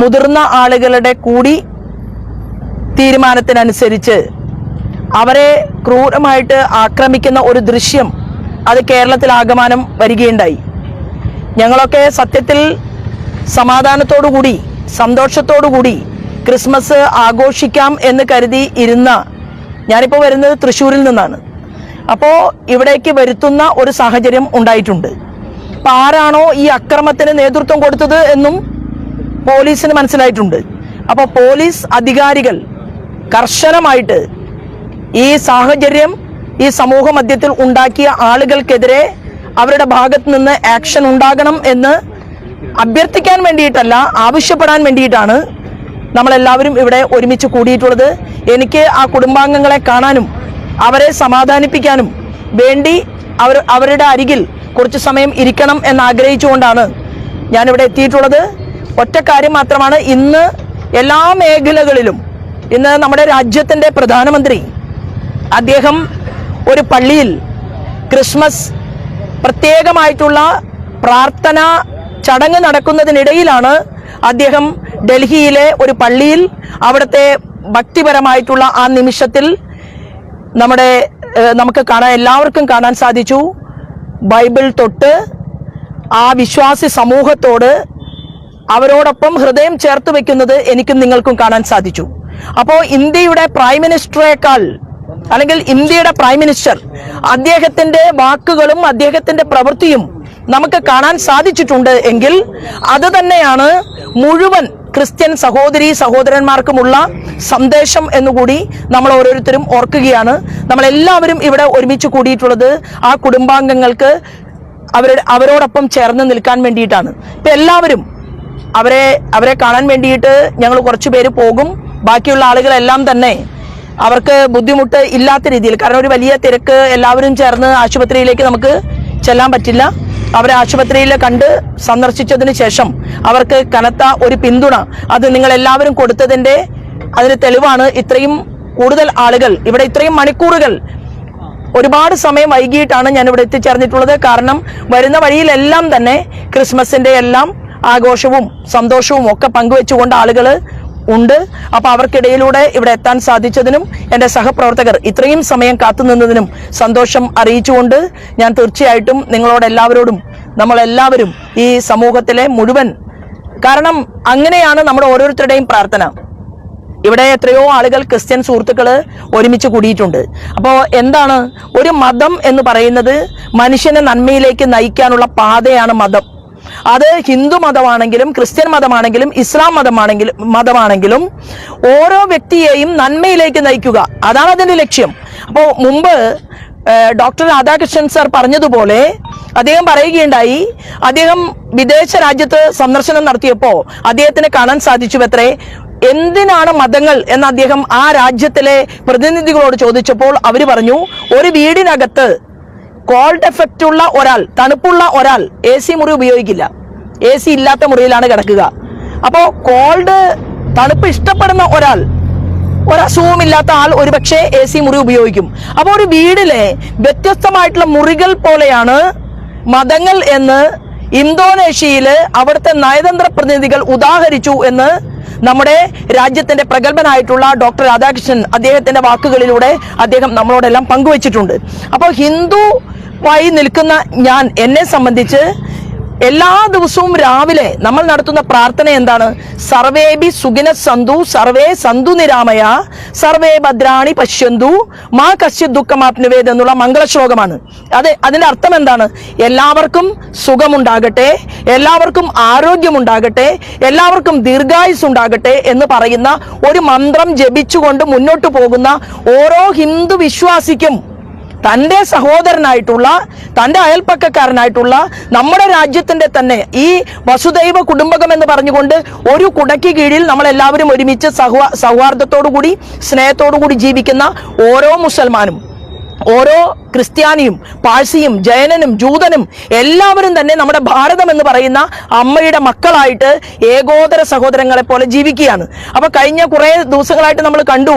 മുതിർന്ന ആളുകളുടെ കൂടി തീരുമാനത്തിനനുസരിച്ച് അവരെ ക്രൂരമായിട്ട് ആക്രമിക്കുന്ന ഒരു ദൃശ്യം അത് കേരളത്തിൽ ആഗമാനം വരികയുണ്ടായി. ഞങ്ങളൊക്കെ സത്യത്തിൽ സമാധാനത്തോടുകൂടി സന്തോഷത്തോടുകൂടി ക്രിസ്മസ് ആഘോഷിക്കാം എന്ന് കരുതി ഇരുന്ന ഞാനിപ്പോൾ വരുന്നത് തൃശ്ശൂരിൽ നിന്നാണ്. അപ്പോൾ ഇവിടേക്ക് വരുത്തുന്ന ഒരു സാഹചര്യം ഉണ്ടായിട്ടുണ്ട്. അപ്പം ആരാണോ ഈ അക്രമത്തിന് നേതൃത്വം കൊടുത്തത് എന്നും പോലീസിന് മനസ്സിലായിട്ടുണ്ട്. അപ്പോൾ പോലീസ് അധികാരികൾ കർശനമായിട്ട് ഈ സാഹചര്യം ഈ സമൂഹ മധ്യത്തിൽ ഉണ്ടാക്കിയ ആളുകൾക്കെതിരെ അവരുടെ ഭാഗത്ത് നിന്ന് ആക്ഷൻ ഉണ്ടാകണം എന്ന് അഭ്യർത്ഥിക്കാൻ വേണ്ടിയിട്ടല്ല ആവശ്യപ്പെടാൻ വേണ്ടിയിട്ടാണ് നമ്മളെല്ലാവരും ഇവിടെ ഒരുമിച്ച് കൂടിയിട്ടുള്ളത്. എനിക്ക് ആ കുടുംബാംഗങ്ങളെ കാണാനും അവരെ സമാധാനിപ്പിക്കാനും വേണ്ടി അവർ അവരുടെ അരികിൽ കുറച്ച് സമയം ഇരിക്കണം എന്ന് ആഗ്രഹിച്ചുകൊണ്ടാണ് ഞാനിവിടെ എത്തിയിട്ടുള്ളത്. ഒറ്റ കാര്യം മാത്രമാണ് ഇന്ന് എല്ലാ മേഖലകളിലും ഇന്ന് നമ്മുടെ രാജ്യത്തിന്റെ പ്രധാനമന്ത്രി അദ്ദേഹം ഒരു പള്ളിയിൽ ക്രിസ്മസ് പ്രത്യേകമായിട്ടുള്ള പ്രാർത്ഥന ചടങ്ങ് നടക്കുന്നതിനിടയിലാണ് അദ്ദേഹം ഡൽഹിയിലെ ഒരു പള്ളിയിൽ അവിടുത്തെ ഭക്തിപരമായിട്ടുള്ള ആ നിമിഷത്തിൽ നമ്മുടെ നമുക്ക് കാണാൻ എല്ലാവർക്കും കാണാൻ സാധിച്ചു. ബൈബിൾ തൊട്ട് ആ വിശ്വാസി സമൂഹത്തോട് അവരോടൊപ്പം ഹൃദയം ചേർത്ത് വെക്കുന്നത് എനിക്കും നിങ്ങൾക്കും കാണാൻ സാധിച്ചു. അപ്പോൾ ഇന്ത്യയുടെ പ്രൈം മിനിസ്റ്ററേക്കാൾ അല്ലെങ്കിൽ ഇന്ത്യയുടെ പ്രൈം മിനിസ്റ്റർ അദ്ദേഹത്തിന്റെ വാക്കുകളും അദ്ദേഹത്തിന്റെ പ്രവൃത്തിയും നമുക്ക് കാണാൻ സാധിച്ചിട്ടുണ്ട് എങ്കിൽ അത് തന്നെയാണ് മുഴുവൻ ക്രിസ്ത്യൻ സഹോദരി സഹോദരന്മാർക്കുമുള്ള സന്ദേശം എന്നുകൂടി നമ്മൾ ഓരോരുത്തരും ഓർക്കുകയാണ്. നമ്മളെല്ലാവരും ഇവിടെ ഒരുമിച്ച് കൂടിയിട്ടുള്ളത് ആ കുടുംബാംഗങ്ങൾക്ക് അവരുടെ അവരോടൊപ്പം ചേർന്ന് നിൽക്കാൻ വേണ്ടിയിട്ടാണ്. ഇപ്പൊ എല്ലാവരും അവരെ അവരെ കാണാൻ വേണ്ടിയിട്ട് ഞങ്ങൾ കുറച്ച് പേര് പോകും. ബാക്കിയുള്ള ആളുകളെല്ലാം തന്നെ അവർക്ക് ബുദ്ധിമുട്ട് ഇല്ലാത്ത രീതിയിൽ കാരണം ഒരു വലിയ തിരക്ക് എല്ലാവരും ചേർന്ന് ആശുപത്രിയിലേക്ക് നമുക്ക് ചെല്ലാൻ പറ്റില്ല. അവരെ ആശുപത്രിയിൽ കണ്ട് സന്ദർശിച്ചതിന് ശേഷം അവർക്ക് കനത്ത ഒരു പിന്തുണ അത് നിങ്ങൾ എല്ലാവരും കൊടുത്തതിന്റെ അതിന് തെളിവാണ്. ഇത്രയും കൂടുതൽ ആളുകൾ ഇവിടെ ഇത്രയും മണിക്കൂറുകൾ ഒരുപാട് സമയം വൈകിയിട്ടാണ് ഞാൻ ഇവിടെ എത്തിച്ചേർന്നിട്ടുള്ളത്. കാരണം വരുന്ന വഴിയിലെല്ലാം തന്നെ ക്രിസ്മസിന്റെ എല്ലാം ആഘോഷവും സന്തോഷവും ഒക്കെ പങ്കുവെച്ചുകൊണ്ട് ആളുകൾ ഉണ്ട്. അപ്പൊ അവർക്കിടയിലൂടെ ഇവിടെ എത്താൻ സാധിച്ചതിനും എന്റെ സഹപ്രവർത്തകർ ഇത്രയും സമയം കാത്തുനിന്നതിനും സന്തോഷം അറിയിച്ചുകൊണ്ട് ഞാൻ തീർച്ചയായിട്ടും നിങ്ങളോട് എല്ലാവരോടും നമ്മളെല്ലാവരും ഈ സമൂഹത്തിലെ മുഴുവൻ കാരണം അങ്ങനെയാണ് നമ്മുടെ ഓരോരുത്തരുടെയും പ്രാർത്ഥന. ഇവിടെ എത്രയോ ആളുകൾ ക്രിസ്ത്യൻ സുഹൃത്തുക്കൾ ഒരുമിച്ച് കൂടിയിട്ടുണ്ട്. അപ്പോൾ എന്താണ്? ഒരു മതം എന്ന് പറയുന്നത് മനുഷ്യനെ നന്മയിലേക്ക് നയിക്കാനുള്ള പാതയാണ് മതം. അത് ഹിന്ദു മതമാണെങ്കിലും ക്രിസ്ത്യൻ മതമാണെങ്കിലും ഇസ്ലാം മതമാണെങ്കിലും മതമാണെങ്കിലും ഓരോ വ്യക്തിയെയും നന്മയിലേക്ക് നയിക്കുക. അതാണ് അതിന്റെ ലക്ഷ്യം. അപ്പോൾ മുമ്പ് ഡോക്ടർ രാധാകൃഷ്ണൻ സാർ പറഞ്ഞതുപോലെ അദ്ദേഹം പറയുകയുണ്ടായി അദ്ദേഹം വിദേശ രാജ്യത്ത് സന്ദർശനം നടത്തിയപ്പോൾ അദ്ദേഹത്തിന് കാണാൻ സാധിച്ചു എത്രേ എന്തിനാണ് മതങ്ങൾ എന്ന് അദ്ദേഹം ആ രാജ്യത്തിലെ പ്രതിനിധികളോട് ചോദിച്ചപ്പോൾ അവർ പറഞ്ഞു ഒരു വീടിനകത്ത് കോൾഡ് എഫക്റ്റ് ഉള്ള ഒരാൾ തണുപ്പുള്ള ഒരാൾ എ സി മുറി ഉപയോഗിക്കില്ല. എ സി ഇല്ലാത്ത മുറിയിലാണ് കിടക്കുക. അപ്പോൾ കോൾഡ് തണുപ്പ് ഇഷ്ടപ്പെടുന്ന ഒരാൾ ഒരസുഖവും ഇല്ലാത്ത ആൾ ഒരുപക്ഷെ എ സി മുറി ഉപയോഗിക്കും. അപ്പോൾ ഒരു വീടിലെ വ്യത്യസ്തമായിട്ടുള്ള മുറികൾ പോലെയാണ് മതങ്ങൾ എന്ന് ഇന്തോനേഷ്യയിൽ അവിടുത്തെ നയതന്ത്ര പ്രതിനിധികൾ ഉദാഹരിച്ചു എന്ന് നമ്മുടെ രാജ്യത്തിന്റെ പ്രഗത്ഭനായിട്ടുള്ള ഡോക്ടർ രാധാകൃഷ്ണൻ അദ്ദേഹത്തിന്റെ വാക്കുകളിലൂടെ അദ്ദേഹം നമ്മളോടെല്ലാം പങ്കുവച്ചിട്ടുണ്ട്. അപ്പോൾ ഹിന്ദുവായി നിൽക്കുന്ന ഞാൻ എന്നെ സംബന്ധിച്ച് എല്ലാ ദിവസവും രാവിലെ നമ്മൾ നടത്തുന്ന പ്രാർത്ഥന എന്താണ്? സർവേബി സുഖിന സന്തു സർവേ സന്തു നിരാമയ സർവേ ഭദ്രാണി പശ്യന്തു മാ കശ്യ ദുഃഖമാപ്നുവേദ് എന്നുള്ള മംഗളശ്ലോകമാണ്. അതെ അതിന്റെ അർത്ഥം എന്താണ്? എല്ലാവർക്കും സുഖമുണ്ടാകട്ടെ എല്ലാവർക്കും ആരോഗ്യമുണ്ടാകട്ടെ എല്ലാവർക്കും ദീർഘായുസ് ഉണ്ടാകട്ടെ എന്ന് പറയുന്ന ഒരു മന്ത്രം ജപിച്ചുകൊണ്ട് മുന്നോട്ട് പോകുന്ന ഓരോ ഹിന്ദു വിശ്വാസിക്കും തന്റെ സഹോദരനായിട്ടുള്ള തന്റെ അയൽപ്പക്കക്കാരനായിട്ടുള്ള നമ്മുടെ രാജ്യത്തിന്റെ തന്നെ ഈ വസുദൈവ കുടുംബകം എന്ന് പറഞ്ഞുകൊണ്ട് ഒരു കുടയ്ക്ക് കീഴിൽ നമ്മളെല്ലാവരും ഒരുമിച്ച് സഹ സൗഹാർദ്ദത്തോടു കൂടി സ്നേഹത്തോടു കൂടി ജീവിക്കുന്ന ഓരോ മുസൽമാനും. ഓരോ ക്രിസ്ത്യാനിയും പാഴ്സിയും ജയനനും ജൂതനും എല്ലാവരും തന്നെ നമ്മുടെ ഭാരതം എന്ന് പറയുന്ന അമ്മയുടെ മക്കളായിട്ട് ഏകോദര സഹോദരങ്ങളെ പോലെ ജീവിക്കുകയാണ്. അപ്പൊ കഴിഞ്ഞ കുറെ ദിവസങ്ങളായിട്ട് നമ്മൾ കണ്ടു.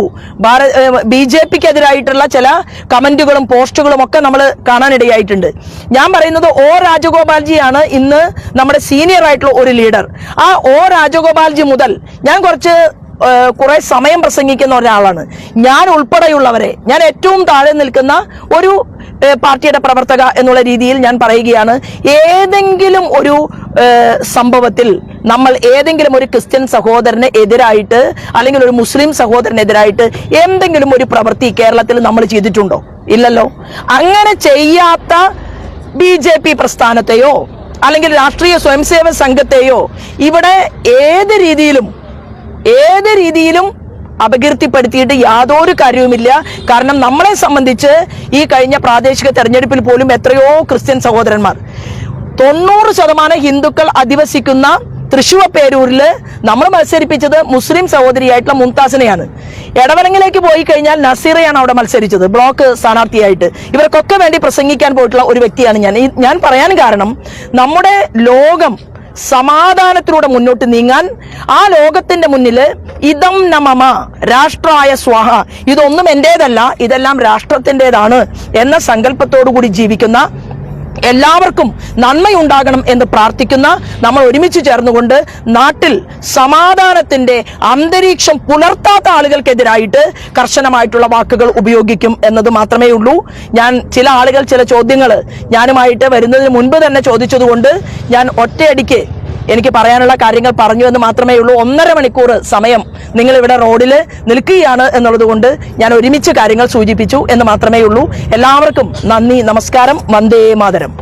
ബി ജെ പിക്കെതിരായിട്ടുള്ള ചില കമന്റുകളും പോസ്റ്റുകളും ഒക്കെ നമ്മൾ കാണാനിടയായിട്ടുണ്ട്. ഞാൻ പറയുന്നത് ഓ രാജഗോപാൽജിയാണ് ഇന്ന് നമ്മുടെ സീനിയർ ആയിട്ടുള്ള ഒരു ലീഡർ. ആ ഓ രാജഗോപാൽജി മുതൽ ഞാൻ കുറച്ച് കുറെ സമയം പ്രസംഗിക്കുന്ന ഒരാളാണ്. ഞാൻ ഉൾപ്പെടെയുള്ളവരെ ഞാൻ ഏറ്റവും താഴെ നിൽക്കുന്ന ഒരു പാർട്ടിയുടെ പ്രവർത്തക എന്നുള്ള രീതിയിൽ ഞാൻ പറയുകയാണ്. ഏതെങ്കിലും ഒരു സംഭവത്തിൽ നമ്മൾ ഏതെങ്കിലും ഒരു ക്രിസ്ത്യൻ സഹോദരന് എതിരായിട്ട് അല്ലെങ്കിൽ ഒരു മുസ്ലിം സഹോദരനെതിരായിട്ട് എന്തെങ്കിലും ഒരു പ്രവൃത്തി കേരളത്തിൽ നമ്മൾ ചെയ്തിട്ടുണ്ടോ? ഇല്ലല്ലോ. അങ്ങനെ ചെയ്യാത്ത ബി ജെ പി പ്രസ്ഥാനത്തെയോ അല്ലെങ്കിൽ രാഷ്ട്രീയ സ്വയംസേവക സംഘത്തെയോ ഇവിടെ ഏത് രീതിയിലും ഏത് രീതിയിലും അപകീർത്തിപ്പെടുത്തിയിട്ട് യാതൊരു കാര്യവുമില്ല. കാരണം നമ്മളെ സംബന്ധിച്ച് ഈ കഴിഞ്ഞ പ്രാദേശിക തെരഞ്ഞെടുപ്പിൽ പോലും എത്രയോ ക്രിസ്ത്യൻ സഹോദരന്മാർ. തൊണ്ണൂറ് ശതമാനം ഹിന്ദുക്കൾ അധിവസിക്കുന്ന തൃശൂർ പേരൂരിൽ നമ്മൾ മത്സരിപ്പിച്ചത് മുസ്ലിം സഹോദരിയായിട്ടുള്ള മുംതാസിനെയാണ്. എടവലങ്ങിലേക്ക് പോയി കഴിഞ്ഞാൽ നസീറയാണ് അവിടെ മത്സരിച്ചത് ബ്ലോക്ക് സ്ഥാനാർത്ഥിയായിട്ട്. ഇവർക്കൊക്കെ വേണ്ടി പ്രസംഗിക്കാൻ പോയിട്ടുള്ള ഒരു വ്യക്തിയാണ് ഞാൻ. ഞാൻ പറയാൻ കാരണം നമ്മുടെ ലോകം സമാധാനത്തിലൂടെ മുന്നോട്ട് നീങ്ങാൻ ആ ലോകത്തിന്റെ മുന്നിൽ ഇതം നമമ രാഷ്ട്രായ സ്വാഹ. ഇതൊന്നും എന്റേതല്ല ഇതെല്ലാം രാഷ്ട്രത്തിന്റെതാണ് എന്ന സങ്കല്പത്തോടു കൂടി ജീവിക്കുന്ന എല്ലാവർക്കും നന്മയുണ്ടാകണം എന്ന് പ്രാർത്ഥിക്കുന്ന നമ്മൾ ഒരുമിച്ച് ചേർന്നുകൊണ്ട് നാട്ടിൽ സമാധാനത്തിന്റെ അന്തരീക്ഷം പുലർത്താത്ത ആളുകൾക്കെതിരായിട്ട് കർശനമായിട്ടുള്ള വാക്കുകൾ ഉപയോഗിക്കും എന്നത് മാത്രമേ ഉള്ളൂ. ഞാൻ ചില ആളുകൾ ചില ചോദ്യങ്ങൾ ഞാനുമായിട്ട് വരുന്നതിന് മുൻപ് തന്നെ ചോദിച്ചതുകൊണ്ട് ഞാൻ ഒറ്റയടിക്ക് എനിക്ക് പറയാനുള്ള കാര്യങ്ങൾ പറഞ്ഞു എന്ന് മാത്രമേ ഉള്ളൂ ഒന്നര മണിക്കൂർ സമയം നിങ്ങൾ ഇവിടെ റോഡിൽ നിൽക്കുകയാണ് എന്നുള്ളത് കൊണ്ട് ഞാൻ ഒരുമിച്ച് കാര്യങ്ങൾ സൂചിപ്പിച്ചു എന്ന് മാത്രമേ ഉള്ളൂ എല്ലാവർക്കും നന്ദി നമസ്കാരം വന്ദേ മാതരം